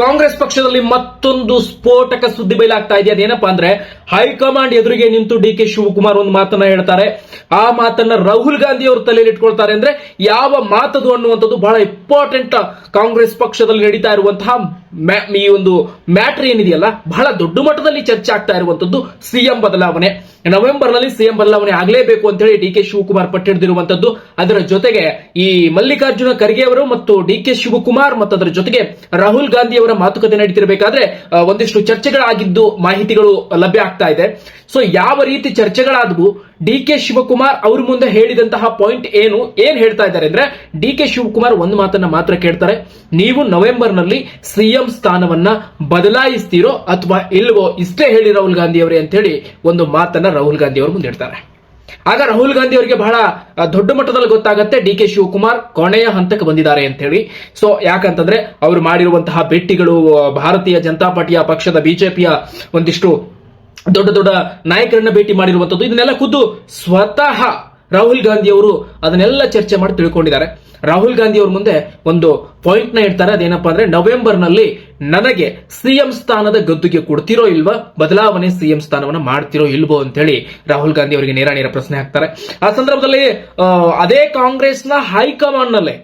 ಕಾಂಗ್ರೆಸ್ ಪಕ್ಷದಲ್ಲಿ ಮತ್ತೊಂದು ಸ್ಫೋಟಕ ಸುದ್ದಿ ಬಯಲಾಗ್ತಾ ಇದೆ. ಅದೇನಪ್ಪಾ ಅಂದ್ರೆ ಹೈಕಮಾಂಡ್ ಎದುರಿಗೆ ನಿಂತು ಡಿ ಕೆ ಶಿವಕುಮಾರ್ ಒಂದು ಮಾತನ್ನ ಹೇಳ್ತಾರೆ. ಆ ಮಾತನ್ನ ರಾಹುಲ್ ಗಾಂಧಿ ಅವರು ತಲೆಯಲ್ಲಿ ಇಟ್ಕೊಳ್ತಾರೆ ಅಂದ್ರೆ ಯಾವ ಮಾತದು ಅನ್ನುವಂಥದ್ದು ಬಹಳ ಇಂಪಾರ್ಟೆಂಟ್ ಕಾಂಗ್ರೆಸ್ ಪಕ್ಷದಲ್ಲಿ ನಡೀತಾ ಇರುವಂತಹ ಈ ಒಂದು ಮ್ಯಾಟ್ರ್ ಏನಿದೆಯಲ್ಲ, ಬಹಳ ದೊಡ್ಡ ಮಟ್ಟದಲ್ಲಿ ಚರ್ಚೆ ಆಗ್ತಾ ಇರುವಂತದ್ದು ಸಿಎಂ ಬದಲಾವಣೆ. ನವೆಂಬರ್ನಲ್ಲಿ ಸಿಎಂ ಬದಲಾವಣೆ ಆಗಲೇಬೇಕು ಅಂತ ಹೇಳಿ ಡಿ ಕೆ ಶಿವಕುಮಾರ್ ಪಟ್ಟಿಡಿದಿರುವಂತದ್ದು ಅದರ ಜೊತೆಗೆ ಈ ಮಲ್ಲಿಕಾರ್ಜುನ ಖರ್ಗೆ ಅವರು ಮತ್ತು ಡಿ ಕೆ ಶಿವಕುಮಾರ್ ಮತ್ತು ಅದರ ಜೊತೆಗೆ ರಾಹುಲ್ ಗಾಂಧಿ ಅವರ ಮಾತುಕತೆ ನಡೀತಿರಬೇಕಾದ್ರೆ ಒಂದಿಷ್ಟು ಚರ್ಚೆಗಳಾಗಿದ್ದು ಮಾಹಿತಿಗಳು ಲಭ್ಯ ಇದೆ. ಸೊ ಯಾವ ರೀತಿ ಚರ್ಚೆಗಳಾದವು? ಡಿ ಕೆ ಶಿವಕುಮಾರ್ ಅವ್ರ ಮುಂದೆ ಹೇಳಿದಂತಹ ಪಾಯಿಂಟ್ ಏನು? ಏನ್ ಹೇಳ್ತಾ ಇದ್ದಾರೆ ಅಂದ್ರೆ, ಡಿ ಕೆ ಶಿವಕುಮಾರ್ ಒಂದು ಮಾತನ್ನ ಮಾತ್ರ ಕೇಳ್ತಾರೆ. ನೀವು ನವೆಂಬರ್ನಲ್ಲಿ ಸಿಎಂ ಸ್ಥಾನವನ್ನ ಬದಲಾಯಿಸ್ತೀರೋ ಅಥವಾ ಇಲ್ವೋ, ಇಷ್ಟೇ ಹೇಳಿ ರಾಹುಲ್ ಗಾಂಧಿ ಅವರೇ ಅಂತ ಹೇಳಿ ಒಂದು ಮಾತನ್ನ ರಾಹುಲ್ ಗಾಂಧಿ ಅವರು ಮುಂದಿಡ್ತಾರೆ ಆಗ ರಾಹುಲ್ ಗಾಂಧಿ ಅವರಿಗೆ ಬಹಳ ದೊಡ್ಡ ಮಟ್ಟದಲ್ಲಿ ಗೊತ್ತಾಗತ್ತೆ ಡಿ ಕೆ ಶಿವಕುಮಾರ್ ಕೊನೆಯ ಹಂತಕ್ಕೆ ಬಂದಿದ್ದಾರೆ ಅಂತ ಹೇಳಿ ಸೊ ಯಾಕಂತಂದ್ರೆ, ಅವರು ಮಾಡಿರುವಂತಹ ಭೇಟಿಗಳು, ಭಾರತೀಯ ಜನತಾ ಪಾರ್ಟಿಯ ಪಕ್ಷದ ಬಿಜೆಪಿಯ ಒಂದಿಷ್ಟು ದೊಡ್ಡ ದೊಡ್ಡ ನಾಯಕರನ್ನ ಭೇಟಿ ಮಾಡಿರುವಂತದ್ದು. ಇದನ್ನೆಲ್ಲ ಖುದ್ದು ಸ್ವತಃ ರಾಹುಲ್ ಗಾಂಧಿ ಅವರು ಅದನ್ನೆಲ್ಲ ಚರ್ಚೆ ಮಾಡಿ ತಿಳ್ಕೊಂಡಿದ್ದಾರೆ. ರಾಹುಲ್ ಗಾಂಧಿ ಅವ್ರ ಮುಂದೆ ಒಂದು ಪಾಯಿಂಟ್ನ ಇಡ್ತಾರೆ. ಅದೇನಪ್ಪಾ ಅಂದ್ರೆ ನವೆಂಬರ್ನಲ್ಲಿ ನನಗೆ ಸಿಎಂ ಸ್ಥಾನದ ಗದ್ದುಗೆ ಕೊಡ್ತಿರೋ ಇಲ್ವಾ, ಬದಲಾವಣೆ ಸಿಎಂ ಸ್ಥಾನವನ್ನ ಮಾಡ್ತಿರೋ ಇಲ್ವೋ ಅಂತ ಹೇಳಿ ರಾಹುಲ್ ಗಾಂಧಿ ಅವರಿಗೆ ನೇರ ನೇರ ಪ್ರಶ್ನೆ ಹಾಕ್ತಾರೆ. ಆ ಸಂದರ್ಭದಲ್ಲಿ ಅದೇ ಅದೇ ಕಾಂಗ್ರೆಸ್ನ ಹೈಕಮಾಂಡ್ ನಲ್ಲೇ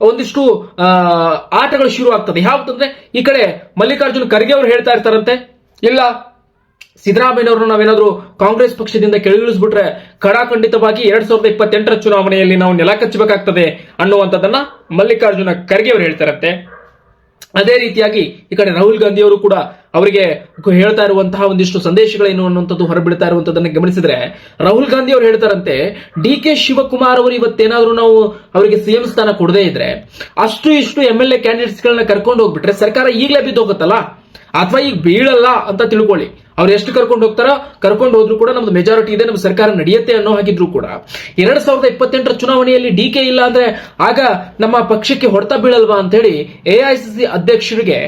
ಒಂದಿಷ್ಟು ಆಟಗಳು ಶುರು ಆಗ್ತದೆ ಯಾವ್ದಂದ್ರೆ ಈ ಕಡೆ ಮಲ್ಲಿಕಾರ್ಜುನ್ ಖರ್ಗೆ ಅವರು ಹೇಳ್ತಾ ಇರ್ತಾರಂತೆ. ಇಲ್ಲ ಸಿದ್ದರಾಮಯ್ಯನವರು ನಾವೇನಾದ್ರೂ ಕಾಂಗ್ರೆಸ್ ಪಕ್ಷದಿಂದ ಕೆಳಗಿಳಿಸ್ಬಿಟ್ರೆ ಖಡಾಖಂಡಿತವಾಗಿ ಎರಡ್ ಸಾವಿರದ ಇಪ್ಪತ್ತೆಂಟರ ಚುನಾವಣೆಯಲ್ಲಿ ನಾವು ನೆಲ ಕಚ್ಚಬೇಕಾಗ್ತದೆ ಅನ್ನುವಂಥದ್ದನ್ನ ಮಲ್ಲಿಕಾರ್ಜುನ ಖರ್ಗೆ ಅವರು ಹೇಳ್ತಾರಂತೆ. ಅದೇ ರೀತಿಯಾಗಿ ಈ ಕಡೆ ರಾಹುಲ್ ಗಾಂಧಿ ಅವರು ಕೂಡ ಅವರಿಗೆ ಹೇಳ್ತಾ ಇರುವಂತಹ ಒಂದಿಷ್ಟು ಸಂದೇಶಗಳೇನು ಅನ್ನುವಂಥದ್ದು ಹೊರಬಿಡ್ತಾ ಇರುವಂತದನ್ನ ಗಮನಿಸಿದ್ರೆ ರಾಹುಲ್ ಗಾಂಧಿ ಅವರು ಹೇಳ್ತಾರಂತೆ, ಡಿ ಕೆ ಶಿವಕುಮಾರ್ ಅವರು ಇವತ್ತೇನಾದ್ರೂ ನಾವು ಅವರಿಗೆ ಸಿಎಂ ಸ್ಥಾನ ಕೊಡದೇ ಇದ್ರೆ ಅಷ್ಟು ಇಷ್ಟು ಎಂ ಎಲ್ ಎ ಕ್ಯಾಂಡಿಡೇಟ್ಸ್ ಗಳನ್ನ ಕರ್ಕೊಂಡು ಹೋಗ್ಬಿಟ್ರೆ ಸರ್ಕಾರ ಈಗಲೇ ಬಿದ್ದೋಗುತ್ತಲ್ಲ? ಅಥವಾ ಈಗ ಬೀಳಲ್ಲ ಅಂತ ತಿಳ್ಕೊಳ್ಳಿ. ಅವ್ರು ಎಷ್ಟು ಕರ್ಕೊಂಡು ಹೋಗ್ತಾರೋ, ಕರ್ಕೊಂಡು ಹೋದ್ರು ಕೂಡ ನಮ್ದು ಮೆಜಾರಿಟಿ ಇದೆ ನಮ್ಮ ಸರ್ಕಾರ ನಡೆಯುತ್ತೆ ಅನ್ನೋ ಹಾಗಿದ್ರು ಕೂಡ. ಎರಡ್ ಸಾವಿರದ ಇಪ್ಪತ್ತೆಂಟರ ಚುನಾವಣೆಯಲ್ಲಿ ಡಿ ಕೆ ಇಲ್ಲ ಅಂದ್ರೆ ಆಗ ನಮ್ಮ ಪಕ್ಷಕ್ಕೆ ಹೊಡೆತ ಬೀಳಲ್ವಾ ಅಂತ ಹೇಳಿ ಎಐಸಿಸಿ ಅಧ್ಯಕ್ಷರಿಗೆ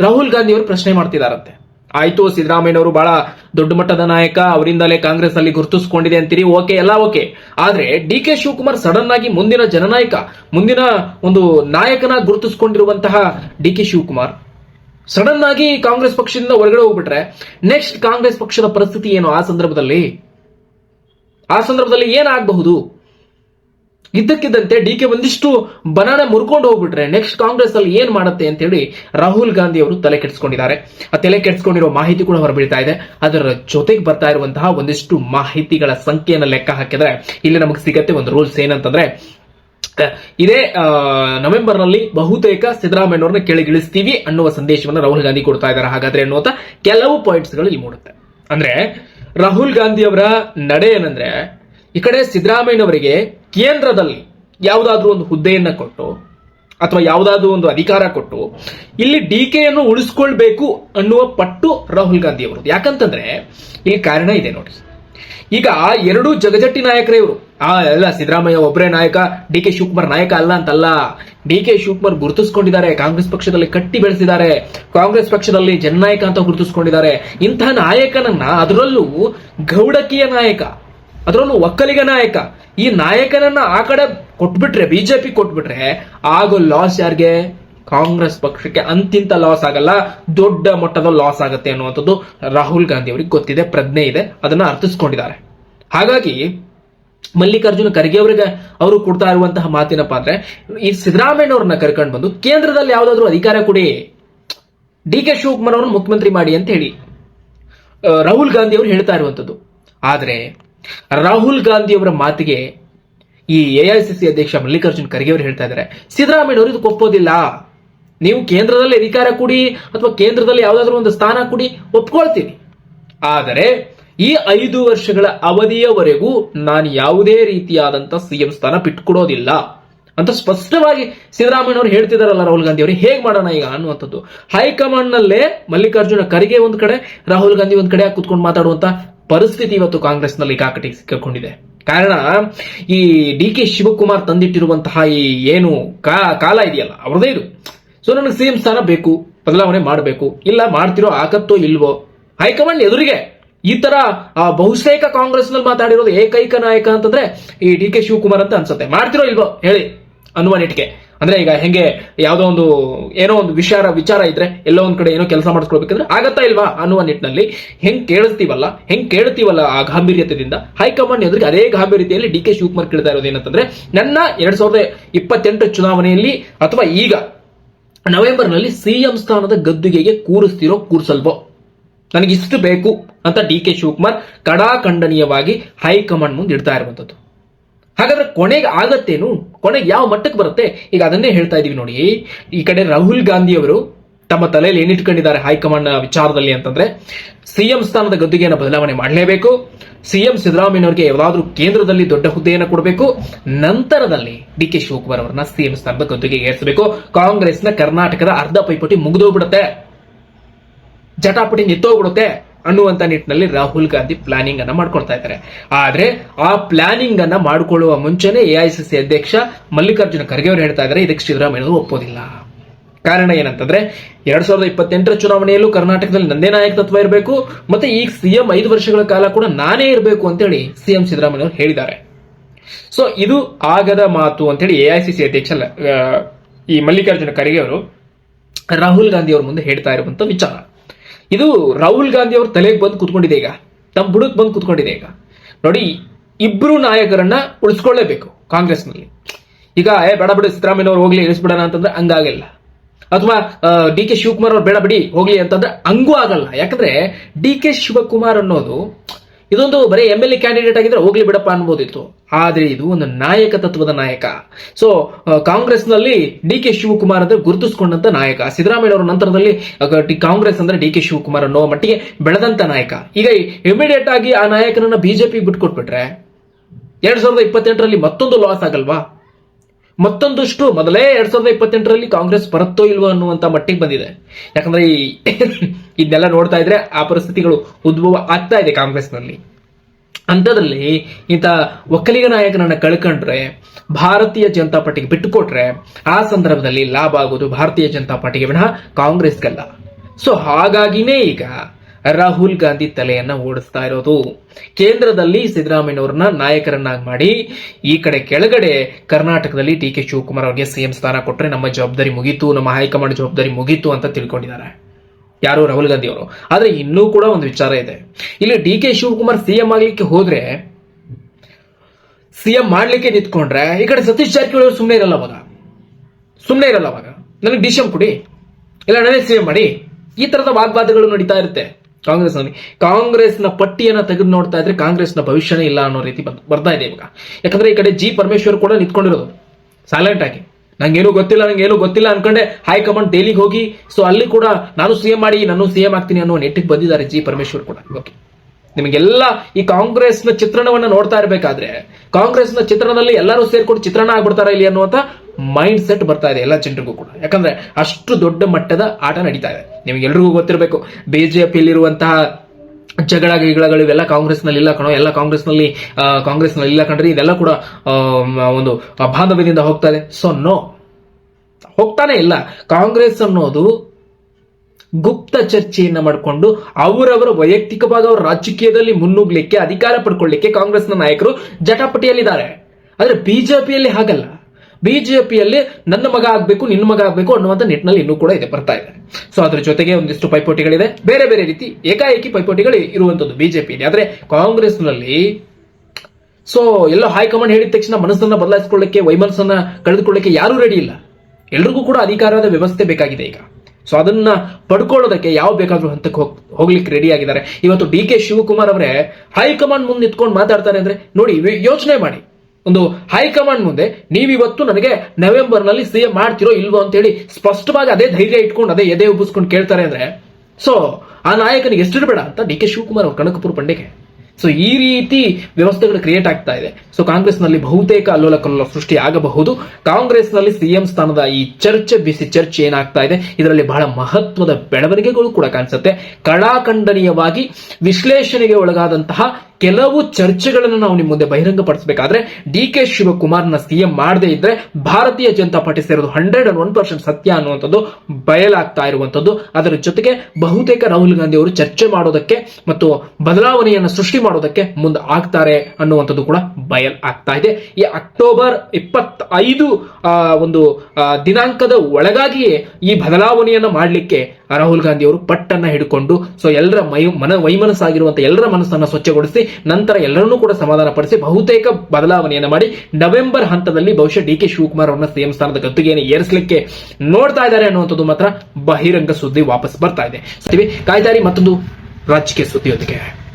ರಾಹುಲ್ ಗಾಂಧಿ ಅವರು ಪ್ರಶ್ನೆ ಮಾಡ್ತಿದಾರಂತೆ. ಆಯ್ತು, ಸಿದ್ದರಾಮಯ್ಯನವರು ಬಹಳ ದೊಡ್ಡ ಮಟ್ಟದ ನಾಯಕ, ಅವರಿಂದಲೇ ಕಾಂಗ್ರೆಸ್ ಅಲ್ಲಿ ಗುರುತಿಸಿಕೊಂಡಿದೆ ಅಂತೀರಿ, ಓಕೆ, ಎಲ್ಲ ಓಕೆ. ಆದ್ರೆ ಡಿ ಕೆ ಶಿವಕುಮಾರ್ ಸಡನ್ ಆಗಿ ಮುಂದಿನ ಜನನಾಯಕ, ಮುಂದಿನ ಒಂದು ನಾಯಕನ ಗುರುತಿಸಿಕೊಂಡಿರುವಂತಹ ಡಿ ಕೆ ಶಿವಕುಮಾರ್. ಸಡನ್ ಆಗಿ ಕಾಂಗ್ರೆಸ್ ಪಕ್ಷದಿಂದ ಹೊರಗಡೆ ಹೋಗ್ಬಿಟ್ರೆ ನೆಕ್ಸ್ಟ್ ಕಾಂಗ್ರೆಸ್ ಪಕ್ಷದ ಪರಿಸ್ಥಿತಿ ಏನು ಆ ಸಂದರ್ಭದಲ್ಲಿ? ಆ ಸಂದರ್ಭದಲ್ಲಿ ಏನಾಗಬಹುದು? ಇದ್ದಕ್ಕಿದ್ದಂತೆ ಡಿ ಕೆ ಒಂದಿಷ್ಟು ಬನಾನ ಮುರ್ಕೊಂಡು ಹೋಗ್ಬಿಟ್ರೆ ನೆಕ್ಸ್ಟ್ ಕಾಂಗ್ರೆಸ್ ಅಲ್ಲಿ ಏನ್ ಮಾಡುತ್ತೆ ಅಂತ ಹೇಳಿ ರಾಹುಲ್ ಗಾಂಧಿ ಅವರು ತಲೆ ಕೆಡಿಸ್ಕೊಂಡಿದ್ದಾರೆ. ಆ ತಲೆ ಕೆಡಿಸ್ಕೊಂಡಿರೋ ಮಾಹಿತಿ ಕೂಡ ಹೊರಬೀಳ್ತಾ ಇದೆ. ಅದರ ಜೊತೆಗೆ ಬರ್ತಾ ಇರುವಂತಹ ಒಂದಿಷ್ಟು ಮಾಹಿತಿಗಳ ಸಂಖ್ಯೆಯನ್ನು ಲೆಕ್ಕ ಹಾಕಿದ್ರೆ ಇಲ್ಲಿ ನಮಗೆ ಸಿಗತ್ತೆ ಒಂದು ರೂಲ್ಸ್ ಏನಂತಂದ್ರೆ ಇದೇ ನವೆಂಬರ್ನಲ್ಲಿ ಬಹುತೇಕ ಸಿದ್ದರಾಮಯ್ಯವ್ರನ್ನ ಕೆಳಗಿಳಿಸ್ತೀವಿ ಅನ್ನುವ ಸಂದೇಶವನ್ನು ರಾಹುಲ್ ಗಾಂಧಿ ಕೊಡ್ತಾ ಇದ್ದಾರೆ. ಹಾಗಾದ್ರೆ ಅನ್ನುವಂತ ಕೆಲವು ಪಾಯಿಂಟ್ಸ್ಗಳು ಇಲ್ಲಿ ಮೂಡುತ್ತೆ. ಅಂದ್ರೆ, ರಾಹುಲ್ ಗಾಂಧಿ ಅವರ ನಡೆ ಏನಂದ್ರೆ, ಈ ಕಡೆ ಸಿದ್ದರಾಮಯ್ಯನವರಿಗೆ ಕೇಂದ್ರದಲ್ಲಿ ಯಾವುದಾದ್ರೂ ಒಂದು ಹುದ್ದೆಯನ್ನ ಕೊಟ್ಟು, ಅಥವಾ ಯಾವುದಾದ್ರೂ ಒಂದು ಅಧಿಕಾರ ಕೊಟ್ಟು, ಇಲ್ಲಿ ಡಿ ಕೆಯನ್ನು ಉಳಿಸ್ಕೊಳ್ಬೇಕು ಅನ್ನುವ ಪಟ್ಟು ರಾಹುಲ್ ಗಾಂಧಿ ಅವರದ್ದು ಯಾಕಂತಂದ್ರೆ, ಇಲ್ಲಿ ಕಾರಣ ಇದೆ ನೋಡಿ. ಈಗ ಎರಡು ಜಗಜಟ್ಟಿ ನಾಯಕರೇ ಇವರು. ಆ ಅಲ್ಲ ಸಿದ್ದರಾಮಯ್ಯ ಒಬ್ಬರೇ ನಾಯಕ, ಡಿ ಕೆ ಶಿವಕುಮಾರ್ ನಾಯಕ ಅಲ್ಲ ಅಂತಲ್ಲ. ಡಿ ಕೆ ಶಿವಕುಮಾರ್ ಗುರುತಿಸ್ಕೊಂಡಿದ್ದಾರೆ, ಕಾಂಗ್ರೆಸ್ ಪಕ್ಷದಲ್ಲಿ ಕಟ್ಟಿ ಬೆಳೆಸಿದ್ದಾರೆ, ಕಾಂಗ್ರೆಸ್ ಪಕ್ಷದಲ್ಲಿ ಜನನಾಯಕ ಅಂತ ಗುರುತಿಸ್ಕೊಂಡಿದ್ದಾರೆ. ಇಂತಹ ನಾಯಕನನ್ನ ಅದರಲ್ಲೂ ಗೌಡಕಿಯ ನಾಯಕ, ಅದರಲ್ಲೂ ಒಕ್ಕಲಿಗ ನಾಯಕ, ಈ ನಾಯಕನನ್ನ ಆ ಕಡೆ ಕೊಟ್ಬಿಟ್ರೆ, ಬಿಜೆಪಿ ಕೊಟ್ಬಿಟ್ರೆ, ಆಗೋ ಲಾಸ್ ಯಾರಿಗೆ? ಕಾಂಗ್ರೆಸ್ ಪಕ್ಷಕ್ಕೆ ಅಂತಿಂತ ಲಾಸ್ ಆಗಲ್ಲ, ದೊಡ್ಡ ಮಟ್ಟದ ಲಾಸ್ ಆಗುತ್ತೆ ಅನ್ನುವಂಥದ್ದು ರಾಹುಲ್ ಗಾಂಧಿ ಅವರಿಗೆ ಗೊತ್ತಿದೆ, ಪ್ರಜ್ಞೆ ಇದೆ, ಅದನ್ನ ಅರ್ಥಿಸ್ಕೊಂಡಿದ್ದಾರೆ. ಹಾಗಾಗಿ ಮಲ್ಲಿಕಾರ್ಜುನ ಖರ್ಗೆ ಅವರಿಗೆ, ಅವರು ಕೊಡ್ತಾ ಇರುವಂತಹ ಮಾತೇನಪ್ಪ ಅಂದ್ರೆ, ಈ ಸಿದ್ದರಾಮಯ್ಯನವ್ರನ್ನ ಕರ್ಕೊಂಡು ಬಂದು ಕೇಂದ್ರದಲ್ಲಿ ಯಾವ್ದಾದ್ರು ಅಧಿಕಾರ ಕೊಡಿ. ಡಿ ಕೆ ಶಿವಕುಮಾರ್ ಅವರನ್ನು ಮುಖ್ಯಮಂತ್ರಿ ಮಾಡಿ ಅಂತ ಹೇಳಿ ರಾಹುಲ್ ಗಾಂಧಿ ಅವರು ಹೇಳ್ತಾ ಇರುವಂತದ್ದು ಆದ್ರೆ ರಾಹುಲ್ ಗಾಂಧಿ ಅವರ ಮಾತಿಗೆ ಈ ಎಐಸಿಸಿ ಅಧ್ಯಕ್ಷ ಮಲ್ಲಿಕಾರ್ಜುನ್ ಖರ್ಗೆ ಅವರು ಹೇಳ್ತಾ ಇದ್ದಾರೆ ಸಿದ್ದರಾಮಯ್ಯ ಅವರು ಇದಕ್ಕೆ ಒಪ್ಪೋದಿಲ್ಲ ನೀವು ಕೇಂದ್ರದಲ್ಲಿ ಅಧಿಕಾರ ಕೊಡಿ ಅಥವಾ ಕೇಂದ್ರದಲ್ಲಿ ಯಾವ್ದಾದ್ರು ಒಂದು ಸ್ಥಾನ ಕೊಡಿ, ಒಪ್ಕೊಳ್ತೀನಿ. ಆದರೆ ಈ ಐದು ವರ್ಷಗಳ ಅವಧಿಯವರೆಗೂ ನಾನು ಯಾವುದೇ ರೀತಿಯಾದಂತ ಸಿಎಂ ಸ್ಥಾನ ಬಿಟ್ಕೊಡೋದಿಲ್ಲ. ಅಂತ ಸ್ಪಷ್ಟವಾಗಿ ಸಿದ್ದರಾಮಯ್ಯನವರು ಹೇಳ್ತಿದಾರಲ್ಲ ರಾಹುಲ್ ಗಾಂಧಿ ಅವರು, ಹೇಗ್ ಮಾಡೋಣ ಈಗ ಅನ್ನುವಂಥದ್ದು. ಹೈಕಮಾಂಡ್ ನಲ್ಲೇ ಮಲ್ಲಿಕಾರ್ಜುನ ಖರ್ಗೆ ಒಂದ್ ಕಡೆ, ರಾಹುಲ್ ಗಾಂಧಿ ಒಂದ್ ಕಡೆ ಕೂತ್ಕೊಂಡು ಮಾತಾಡುವಂತ ಪರಿಸ್ಥಿತಿ ಇವತ್ತು ಕಾಂಗ್ರೆಸ್ನಲ್ಲಿ ಕಾಕಟಿಗೆ ಸಿಕ್ಕಿಕೊಂಡಿದೆ. ಕಾರಣ, ಈ ಡಿ ಕೆ ಶಿವಕುಮಾರ್ ತಂದಿಟ್ಟಿರುವಂತಹ ಈ ಏನು ಕಾಲ ಇದೆಯಲ್ಲ ಅವ್ರದೇ ಇದು. ಸೊ ನನಗೆ ಸಿಎಂ ಸ್ಥಾನ ಬೇಕು, ಬದಲಾವಣೆ ಮಾಡಬೇಕು. ಇಲ್ಲ, ಮಾಡ್ತಿರೋ ಆಗತ್ತೋ ಇಲ್ವೋ? ಹೈಕಮಾಂಡ್ ಎದುರಿಗೆ ಈ ತರ ಬಹುತೇಕ ಕಾಂಗ್ರೆಸ್ನಲ್ಲಿ ಮಾತಾಡಿರೋದು ಏಕೈಕ ನಾಯಕ ಅಂತಂದ್ರೆ ಈ ಡಿ ಕೆ ಶಿವಕುಮಾರ್ ಅಂತ ಅನ್ಸುತ್ತೆ. ಮಾಡ್ತಿರೋ ಇಲ್ವೋ? ಹೇಳಿ, ಅನ್ನುವ ನಿಟ್ಟಿಗೆ. ಅಂದ್ರೆ ಈಗ ಹೆಂಗೆ ಯಾವ್ದೋ ಒಂದು, ಏನೋ ಒಂದು ವಿಚಾರ ವಿಚಾರ ಇದ್ರೆ ಎಲ್ಲೋ ಒಂದ್ ಕಡೆ ಏನೋ ಕೆಲಸ ಮಾಡಿಸ್ಕೊಳ್ಬೇಕಂದ್ರೆ ಆಗತ್ತಾ ಇಲ್ವಾ ಅನ್ನುವ ನಿಟ್ಟಿನಲ್ಲಿ ಹೆಂಗ್ ಕೇಳಿಸ್ತೀವಲ್ಲ, ಹೆಂಗ್ ಕೇಳ್ತೀವಲ್ಲ ಆ ಗಾಂಭೀರ್ಯತೆಯಿಂದ ಹೈಕಮಾಂಡ್ ಎದುರಿಗೆ ಅದೇ ಗಾಂಭೀರ್ಯತೆಯಲ್ಲಿ ಡಿ ಕೆ ಶಿವಕುಮಾರ್ ಕೇಳ್ತಾ ಇರೋದು ಏನಂತಂದ್ರೆ, ನನ್ನ ಎರಡ್ ಸಾವಿರದ ಇಪ್ಪತ್ತೆಂಟು ಚುನಾವಣೆಯಲ್ಲಿ ಅಥವಾ ಈಗ ನವೆಂಬರ್ನಲ್ಲಿ ಸಿಎಂ ಸ್ಥಾನದ ಗದ್ದುಗೆಗೆ ಕೂರಿಸ್ತಿರೋ ಕೂರಿಸಲ್ವೋ? ನನಗೆ ಇಷ್ಟು ಬೇಕು ಅಂತ ಡಿ ಕೆ ಶಿವಕುಮಾರ್ ಕಡಾಖಂಡನೀಯವಾಗಿ ಹೈಕಮಾಂಡ್ ಮುಂದೆ ಇಡ್ತಾ ಇರುವಂತದ್ದು ಹಾಗಾದ್ರೆ ಕೊನೆಗೆ ಆಗತ್ತೇನು? ಕೊನೆಗೆ ಯಾವ ಮಟ್ಟಕ್ಕೆ ಬರುತ್ತೆ? ಈಗ ಅದನ್ನೇ ಹೇಳ್ತಾ ಇದೀವಿ ನೋಡಿ. ಈ ಕಡೆ ರಾಹುಲ್ ಗಾಂಧಿ ಅವರು ತಮ್ಮ ತಲೆಯಲ್ಲಿ ಏನಿಟ್ಕೊಂಡಿದ್ದಾರೆ ಹೈಕಮಾಂಡ್ ವಿಚಾರದಲ್ಲಿ ಅಂತಂದ್ರೆ, ಸಿಎಂ ಸ್ಥಾನದ ಗದ್ದುಗೆಯನ್ನು ಬದಲಾವಣೆ ಮಾಡಲೇಬೇಕು. ಸಿಎಂ ಸಿದ್ದರಾಮಯ್ಯನವರಿಗೆ ಯಾವ್ದಾದ್ರೂ ಕೇಂದ್ರದಲ್ಲಿ ದೊಡ್ಡ ಹುದ್ದೆಯನ್ನು ಕೊಡಬೇಕು. ನಂತರದಲ್ಲಿ ಡಿ ಕೆ ಶಿವಕುಮಾರ್ ಅವರನ್ನ ಸಿಎಂ ಸ್ಥಾನದ ಗದ್ದುಗೆಗೆ ಏರಿಸಬೇಕು. ಕಾಂಗ್ರೆಸ್ನ ಕರ್ನಾಟಕದ ಅರ್ಧ ಪೈಪೋಟಿ ಮುಗಿದೋಗ್ಬಿಡುತ್ತೆ. ಜಟಾಪಟಿ ನಿಂತೋಗ್ಬಿಡುತ್ತೆ ಅನ್ನುವಂತ ನಿಟ್ಟಿನಲ್ಲಿ ರಾಹುಲ್ ಗಾಂಧಿ ಪ್ಲಾನಿಂಗ್ ಅನ್ನ ಮಾಡ್ಕೊಳ್ತಾ ಇದ್ದಾರೆ. ಆದ್ರೆ ಆ ಪ್ಲಾನಿಂಗ್ ಅನ್ನ ಮಾಡ್ಕೊಳ್ಳುವ ಮುಂಚೆನೆ ಎಐಸಿಸಿ ಅಧ್ಯಕ್ಷ ಮಲ್ಲಿಕಾರ್ಜುನ ಖರ್ಗೆ ಅವರು ಹೇಳ್ತಾ ಇದ್ದಾರೆ, ಇದಕ್ಕೆ ಸಿದ್ದರಾಮಯ್ಯ ಒಪ್ಪೋದಿಲ್ಲ. ಕಾರಣ ಏನಂತಂದ್ರೆ ಎರಡ್ ಸಾವಿರದ ಇಪ್ಪತ್ತೆಂಟರ ಚುನಾವಣೆಯಲ್ಲೂ ಕರ್ನಾಟಕದಲ್ಲಿ ನಂದೇ ನಾಯಕತ್ವ ಇರಬೇಕು, ಮತ್ತೆ ಈಗ ಸಿಎಂ ಐದು ವರ್ಷಗಳ ಕಾಲ ಕೂಡ ನಾನೇ ಇರಬೇಕು ಅಂತೇಳಿ ಸಿಎಂ ಸಿದ್ದರಾಮಯ್ಯ ಅವರು ಹೇಳಿದ್ದಾರೆ. ಸೊ ಇದು ಆಗದ ಮಾತು ಅಂತೇಳಿ ಎಐಸಿಸಿ ಅಧ್ಯಕ್ಷ ಈ ಮಲ್ಲಿಕಾರ್ಜುನ ಖರ್ಗೆ ಅವರು ರಾಹುಲ್ ಗಾಂಧಿ ಅವ್ರ ಮುಂದೆ ಹೇಳ್ತಾ ಇರುವಂತ ವಿಚಾರ. ಇದು ರಾಹುಲ್ ಗಾಂಧಿ ಅವ್ರ ತಲೆಗೆ ಬಂದು ಕುತ್ಕೊಂಡಿದೆ ಈಗ ತಮ್ಮ ಬುಡಕ್ ಬಂದು ಕುತ್ಕೊಂಡಿದೆ ಈಗ. ನೋಡಿ, ಇಬ್ರು ನಾಯಕರನ್ನ ಉಳಿಸ್ಕೊಳ್ಳೇಬೇಕು ಕಾಂಗ್ರೆಸ್ನಲ್ಲಿ. ಈಗ, ಏ, ಬೇಡ ಬಿಡು ಸಿದ್ದರಾಮಯ್ಯ ಅವ್ರು ಹೋಗ್ಲಿ, ಇಳಿಸ್ಬಿಡೋಣ ಅಂತಂದ್ರೆ ಹಂಗಾಗಿಲ್ಲ. ಅಥವಾ ಡಿ ಕೆ ಶಿವಕುಮಾರ್ ಅವ್ರು ಬೇಡ ಬಿಡಿ, ಹೋಗ್ಲಿ ಅಂತಂದ್ರೆ ಹಂಗೂ ಆಗಲ್ಲ. ಯಾಕಂದ್ರೆ ಡಿ ಕೆ ಶಿವಕುಮಾರ್ ಅನ್ನೋದು, ಇದೊಂದು ಬರೀ ಎಂ ಎಲ್ ಎ ಕ್ಯಾಂಡಿಡೇಟ್ ಆಗಿದ್ರೆ ಹೋಗ್ಲಿ ಬಿಡಪ್ಪ ಅನ್ಬೋದಿತ್ತು. ಆದ್ರೆ ಇದು ಒಂದು ನಾಯಕ ತತ್ವದ ನಾಯಕ. ಸೊ ಕಾಂಗ್ರೆಸ್ನಲ್ಲಿ ಡಿ ಕೆ ಶಿವಕುಮಾರ್ ಅಂದ್ರೆ ಗುರುತಿಸಿಕೊಂಡಂತ ನಾಯಕ. ಸಿದ್ದರಾಮಯ್ಯ ಅವರ ನಂತರದಲ್ಲಿ ಕಾಂಗ್ರೆಸ್ ಅಂದ್ರೆ ಡಿ ಕೆ ಶಿವಕುಮಾರ್ ಅನ್ನೋ ಮಟ್ಟಿಗೆ ಬೆಳೆದಂತ ನಾಯಕ. ಈಗ ಇಮಿಡಿಯೇಟ್ ಆಗಿ ಆ ನಾಯಕನನ್ನ ಬಿಜೆಪಿ ಬಿಟ್ಕೊಟ್ಬಿಟ್ರೆ, ಎರಡ್ ಸಾವಿರದ ಇಪ್ಪತ್ತೆಂಟರಲ್ಲಿ ಮತ್ತೊಂದು ಲಾಸ್ ಆಗಲ್ವಾ? ಮತ್ತೊಂದಷ್ಟು ಮೊದಲೇ ಎರಡ್ ಸಾವಿರದ ಇಪ್ಪತ್ತೆಂಟರಲ್ಲಿ ಕಾಂಗ್ರೆಸ್ ಬರುತ್ತೋ ಇಲ್ವೋ ಅನ್ನುವಂತ ಮಟ್ಟಿಗೆ ಬಂದಿದೆ. ಯಾಕಂದ್ರೆ ಈ ಇದನ್ನೆಲ್ಲ ನೋಡ್ತಾ ಇದ್ರೆ ಆ ಪರಿಸ್ಥಿತಿಗಳು ಉದ್ಭವ ಆಗ್ತಾ ಇದೆ ಕಾಂಗ್ರೆಸ್ನಲ್ಲಿ. ಅಂಥದ್ರಲ್ಲಿ ಇಂಥ ಒಕ್ಕಲಿಗ ನಾಯಕನನ್ನ ಕಳ್ಕೊಂಡ್ರೆ, ಭಾರತೀಯ ಜನತಾ ಪಾರ್ಟಿಗೆ ಬಿಟ್ಟುಕೊಟ್ರೆ, ಆ ಸಂದರ್ಭದಲ್ಲಿ ಲಾಭ ಆಗೋದು ಭಾರತೀಯ ಜನತಾ ಪಾರ್ಟಿಗೆ ವಿನಃ ಕಾಂಗ್ರೆಸ್ಗಲ್ಲ. ಸೊ ಹಾಗಾಗಿನೇ ಈಗ ರಾಹುಲ್ ಗಾಂಧಿ ತಲೆಯನ್ನ ಓಡಿಸ್ತಾ ಇರೋದು. ಕೇಂದ್ರದಲ್ಲಿ ಸಿದ್ದರಾಮಯ್ಯವ್ರನ್ನ ನಾಯಕರನ್ನಾಗಿ ಮಾಡಿ ಈ ಕಡೆ ಕೆಳಗಡೆ ಕರ್ನಾಟಕದಲ್ಲಿ ಡಿ ಕೆ ಶಿವಕುಮಾರ್ ಅವರಿಗೆ ಸಿಎಂ ಸ್ಥಾನ ಕೊಟ್ಟರೆ ನಮ್ಮ ಜವಾಬ್ದಾರಿ ಮುಗೀತು, ನಮ್ಮ ಹೈಕಮಾಂಡ್ ಜವಾಬ್ದಾರಿ ಮುಗೀತು ಅಂತ ತಿಳ್ಕೊಂಡಿದ್ದಾರೆ. ಯಾರು? ರಾಹುಲ್ ಗಾಂಧಿ ಅವರು. ಆದ್ರೆ ಇನ್ನೂ ಕೂಡ ಒಂದು ವಿಚಾರ ಇದೆ. ಇಲ್ಲಿ ಡಿ ಕೆ ಶಿವಕುಮಾರ್ ಸಿಎಂ ಆಗ್ಲಿಕ್ಕೆ ಹೋದ್ರೆ ಸಿಎಂ ಮಾಡ್ಲಿಕ್ಕೆ ನಿಂತ್ಕೊಂಡ್ರೆ, ಈ ಕಡೆ ಸತೀಶ್ ಜಾರಕಿಹೊಳಿ ಅವರು ಸುಮ್ಮನೆ ಇರಲ್ಲ ಅವಾಗ. ಸುಮ್ಮನೆ ಇರಲ್ಲ ಅವಾಗ. ನನಗೆ ಡಿ ಸಿ ಎಂ ಕೊಡಿ. ಇಲ್ಲ, ನಾನೇ ಸಿಎಂ ಮಾಡಿ. ಈ ತರದ ವಾಗ್ವಾದಗಳು ನಡೀತಾ ಇರುತ್ತೆ. ಕಾಂಗ್ರೆಸ್ನಲ್ಲಿ. ಕಾಂಗ್ರೆಸ್ನ ಪಟ್ಟಿಯನ್ನ ತೆಗೆದು ನೋಡ್ತಾ ಇದ್ರೆ ಕಾಂಗ್ರೆಸ್ನ ಭವಿಷ್ಯನೇ ಇಲ್ಲ ಅನ್ನೋ ರೀತಿ ಬರ್ತಾ ಇದೆ ಇವಾಗ. ಯಾಕಂದ್ರೆ ಈ ಕಡೆ ಜಿ ಪರಮೇಶ್ವರ್ ಕೂಡ ನಿಂತ್ಕೊಂಡಿರೋದು. ಸೈಲೆಂಟ್ ಆಗಿ. ನಂಗೇನು ಗೊತ್ತಿಲ್ಲ ನಂಗೇನು ಗೊತ್ತಿಲ್ಲ ಅನ್ಕೊಂಡೆ ಹೈಕಮಾಂಡ್ ದೆಹಲಿಗೆ ಹೋಗಿ ಸೊ ಅಲ್ಲಿ ಕೂಡ ನಾನು ಸಿಎಂ ಮಾಡಿ, ನಾನು ಸಿಎಂ ಆಗ್ತೀನಿ ಅನ್ನೋ ನೆಟ್ಟಿಗೆ ಬಂದಿದ್ದಾರೆ ಜಿ ಪರಮೇಶ್ವರ್ ಕೂಡ. ಓಕೆ ನಿಮಗೆಲ್ಲ ಈ ಕಾಂಗ್ರೆಸ್ನ ಚಿತ್ರಣವನ್ನ ನೋಡ್ತಾ ಇರಬೇಕಾದ್ರೆ, ಕಾಂಗ್ರೆಸ್ನ ಚಿತ್ರಣದಲ್ಲಿ ಎಲ್ಲರೂ ಸೇರ್ಕೊಂಡು ಚಿತ್ರಣ ಆಗ್ಬಿಡ್ತಾರ ಇಲ್ಲಿ ಅನ್ನುವಂತ ಮೈಂಡ್ ಸೆಟ್ ಬರ್ತಾ ಇದೆ ಎಲ್ಲ ಜನರಿಗೂ ಕೂಡ. ಯಾಕಂದ್ರೆ ಅಷ್ಟು ದೊಡ್ಡ ಮಟ್ಟದ ಆಟ ನಡೀತಾ ಇದೆ. ನಿಮಗೆಲ್ರಿಗೂ ಗೊತ್ತಿರಬೇಕು. ಬಿಜೆಪಿಯಲ್ಲಿರುವಂತಹ ಜಗಳ ಗಿಗಳಗಳು ಇವೆಲ್ಲ ಕಾಂಗ್ರೆಸ್ನಲ್ಲಿ ಇಲ್ಲ ಕಣೋ. ಎಲ್ಲ ಕಾಂಗ್ರೆಸ್ನಲ್ಲಿ ಕಾಂಗ್ರೆಸ್ನಲ್ಲಿ ಇಲ್ಲ ಕಣ್ರಿ. ಇದೆಲ್ಲ ಕೂಡ ಒಂದು ಬಾಂಧವ್ಯದಿಂದ ಹೋಗ್ತಾ ಇದೆ. ಸೊ ನೋ ಹೋಗ್ತಾನೆ ಇಲ್ಲ. ಕಾಂಗ್ರೆಸ್ ಅನ್ನೋದು ಗುಪ್ತ ಚರ್ಚೆಯನ್ನ ಮಾಡಿಕೊಂಡು ಅವರವರ ವೈಯಕ್ತಿಕವಾಗಿ ಅವರ ರಾಜಕೀಯದಲ್ಲಿ ಮುನ್ನುಗ್ಲಿಕ್ಕೆ ಅಧಿಕಾರ ಪಡ್ಕೊಳ್ಳಿಕ್ಕೆ ಕಾಂಗ್ರೆಸ್ನ ನಾಯಕರು ಜಟಾಪಟಿಯಲ್ಲಿದ್ದಾರೆ. ಆದ್ರೆ ಬಿಜೆಪಿಯಲ್ಲಿ ಹಾಗಲ್ಲ. ಬಿಜೆಪಿಯಲ್ಲಿ ನನ್ನ ಮಗ ಆಗ್ಬೇಕು, ನಿನ್ನ ಮಗ ಆಗ್ಬೇಕು ಅನ್ನುವಂತ ನಿಟ್ಟಿನಲ್ಲಿ ಇನ್ನೂ ಕೂಡ ಇದೆ, ಬರ್ತಾ ಇದೆ. ಸೊ ಅದ್ರ ಜೊತೆಗೆ ಒಂದಿಷ್ಟು ಪೈಪೋಟಿಗಳಿದೆ. ಬೇರೆ ಬೇರೆ ರೀತಿ ಏಕಾಏಕಿ ಪೈಪೋಟಿಗಳು ಇರುವಂತದ್ದು ಬಿಜೆಪಿ ಆದ್ರೆ ಕಾಂಗ್ರೆಸ್ನಲ್ಲಿ ಸೊ ಎಲ್ಲೋ ಹೈಕಮಾಂಡ್ ಹೇಳಿದ ತಕ್ಷಣ ಮನಸ್ಸನ್ನ ಬದಲಾಯಿಸಿಕೊಳ್ಳಕ್ಕೆ, ವೈಮನಸ್ಸನ್ನ ಕಳೆದುಕೊಳ್ಳಕ್ಕೆ ಯಾರೂ ರೆಡಿ ಇಲ್ಲ. ಎಲ್ರಿಗೂ ಕೂಡ ಅಧಿಕಾರದ ವ್ಯವಸ್ಥೆ ಬೇಕಾಗಿದೆ ಈಗ. ಸೊ ಅದನ್ನ ಪಡ್ಕೊಳ್ಳೋದಕ್ಕೆ ಯಾವ ಬೇಕಾದ್ರೂ ಹಂತಕ್ಕೆ ಹೋಗ್, ಹೋಗ್ಲಿಕ್ಕೆ ರೆಡಿ ಆಗಿದ್ದಾರೆ. ಇವತ್ತು ಡಿ ಕೆ ಶಿವಕುಮಾರ್ ಅವರೇ ಹೈಕಮಾಂಡ್ ಮುಂದೆ ನಿಂತ್ಕೊಂಡು ಮಾತಾಡ್ತಾರೆ ಅಂದ್ರೆ ನೋಡಿ, ಯೋಚನೆ ಮಾಡಿ. ಒಂದು ಹೈಕಮಾಂಡ್ ಮುಂದೆ ನೀವಿವತ್ತು ನನಗೆ ನವೆಂಬರ್ನಲ್ಲಿ ಸಿಎಂ ಮಾಡ್ತಿರೋ ಇಲ್ವೋ ಅಂತ ಹೇಳಿ ಸ್ಪಷ್ಟವಾಗಿ ಅದೇ ಧೈರ್ಯ ಇಟ್ಕೊಂಡು ಅದೇ ಎದೆ ಉಬ್ಬಿಸ್ಕೊಂಡು ಕೇಳ್ತಾರೆ ಅಂದ್ರೆ, ಸೊ, ಆ ನಾಯಕನಿಗೆ ಎಷ್ಟಿರಬೇಡ ಅಂತ ಡಿ ಕೆ ಶಿವಕುಮಾರ್ ಅವರು ಕನಕಪುರ ಬಂಡೆಗೆ. ಸೊ, ಈ ರೀತಿ ವ್ಯವಸ್ಥೆಗಳು ಕ್ರಿಯೇಟ್ ಆಗ್ತಾ ಇದೆ. ಸೊ ಕಾಂಗ್ರೆಸ್ನಲ್ಲಿ ಬಹುತೇಕ ಅಲ್ಲೋಲ ಕಲ್ಲೋಲ ಸೃಷ್ಟಿ ಆಗಬಹುದು. ಕಾಂಗ್ರೆಸ್ನಲ್ಲಿ ಸಿಎಂ ಸ್ಥಾನದ ಈ ಚರ್ಚೆ ಬಿಸಿ ಚರ್ಚೆ ಏನಾಗ್ತಾ ಇದೆ, ಇದರಲ್ಲಿ ಬಹಳ ಮಹತ್ವದ ಬೆಳವಣಿಗೆಗಳು ಕೂಡ ಕಾಣಿಸುತ್ತೆ. ಕಡಾಖಂಡನೀಯವಾಗಿ ವಿಶ್ಲೇಷಣೆಗೆ ಒಳಗಾದಂತಹ ಕೆಲವು ಚರ್ಚೆಗಳನ್ನು ನಾವು ನಿಮ್ಮ ಮುಂದೆ ಬಹಿರಂಗಪಡಿಸಬೇಕಾದ್ರೆ ಡಿ ಕೆ ಶಿವಕುಮಾರ್ನ ಸಿಎಂ ಮಾಡದೇ ಇದ್ರೆ ಭಾರತೀಯ ಜನತಾ ಪಾರ್ಟಿ ಸೇರೋದು ಹಂಡ್ರೆಡ್ ಅಂಡ್ ಒನ್ ಪರ್ಸೆಂಟ್ ಸತ್ಯ ಅನ್ನುವಂಥದ್ದು ಬಯಲಾಗ್ತಾ ಇರುವಂತದ್ದು ಅದರ ಜೊತೆಗೆ ಬಹುತೇಕ ರಾಹುಲ್ ಗಾಂಧಿ ಅವರು ಚರ್ಚೆ ಮಾಡೋದಕ್ಕೆ ಮತ್ತು ಬದಲಾವಣೆಯನ್ನು ಸೃಷ್ಟಿ ಮಾಡೋದಕ್ಕೆ ಮುಂದೆ ಆಗ್ತಾರೆ ಅನ್ನುವಂಥದ್ದು ಕೂಡ ಬಯಲ್ ಆಗ್ತಾ ಇದೆ. ಈ ಅಕ್ಟೋಬರ್ ಇಪ್ಪತ್ತೈದು ಒಂದು ದಿನಾಂಕದ ಒಳಗಾಗಿಯೇ ಈ ಬದಲಾವಣೆಯನ್ನು ಮಾಡಲಿಕ್ಕೆ ರಾಹುಲ್ ಗಾಂಧಿ ಅವರು ಪಟ್ಟನ್ನ ಹಿಡ್ಕೊಂಡು, ಸೊ ಎಲ್ಲರ ಮೈ, ಮನ ವೈಮನಸ್ಸಾಗಿರುವಂತಹ ಎಲ್ಲರ ಮನಸ್ಸನ್ನ ಸ್ವಚ್ಛಗೊಳಿಸಿ ನಂತರ ಎಲ್ಲರನ್ನೂ ಕೂಡ ಸಮಾಧಾನ ಪಡಿಸಿ ಬಹುತೇಕ ಬದಲಾವಣೆಯನ್ನ ಮಾಡಿ ನವೆಂಬರ್ ಹಂತದಲ್ಲಿ ಬಹುಶಃ ಡಿ ಕೆ ಶಿವಕುಮಾರ್ ಅವರನ್ನ ಸಿಎಂ ಸ್ಥಾನದ ಗದ್ದುಗೆಯನ್ನು ಏರಿಸಲಿಕ್ಕೆ ನೋಡ್ತಾ ಇದ್ದಾರೆ ಅನ್ನುವಂಥದ್ದು ಮಾತ್ರ ಬಹಿರಂಗ ಸುದ್ದಿ ವಾಪಸ್ ಬರ್ತಾ ಇದೆ. ಕಾಯ್ದಾರಿ ಮತ್ತೊಂದು ರಾಜಕೀಯ ಸುದ್ದಿಯೊಂದಿಗೆ.